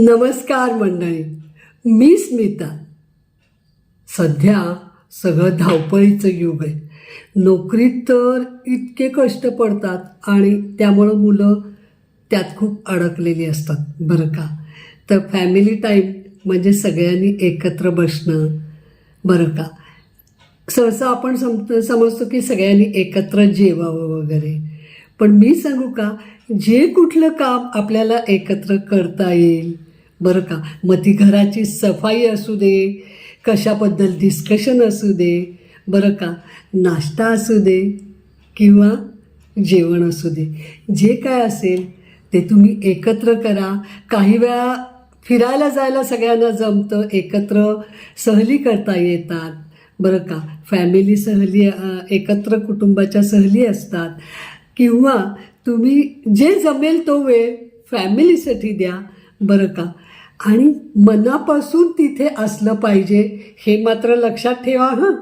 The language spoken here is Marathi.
नमस्कार मंडळी मी स्मिता. सध्या सगळं धावपळीचं युग आहे. नोकरीत तर इतके कष्ट पडतात आणि त्यामुळं मुलं त्यात खूप अडकलेली असतात बरं का? तर फॅमिली टाईम म्हणजे सगळ्यांनी एकत्र बसणं बरं का? सहसा आपण सम समजतो की सगळ्यांनी एकत्र जेवावं वगैरे. पण मी सांगू का जे कुठलं काम आपल्याला एकत्र करता येईल बरं का? मग ती घराची सफाई असू दे कशाबद्दल डिस्कशन असू दे बरं का? नाश्ता असू दे किंवा जेवण असू दे. जे काय असेल ते तुम्ही एकत्र करा. काही वेळा फिरायला जायला सगळ्यांना जमतं. एकत्र सहली करता येतात. बरं का? फॅमिली सहली एकत्र कुटुंबाच्या सहली असतात. किंवा तुम्ही जे जमेल तो वेळ फॅमिलीसाठी द्या. बरं का? आणि मनापासून तिथे असलं पाहिजे हे मात्र लक्षात ठेवा हां.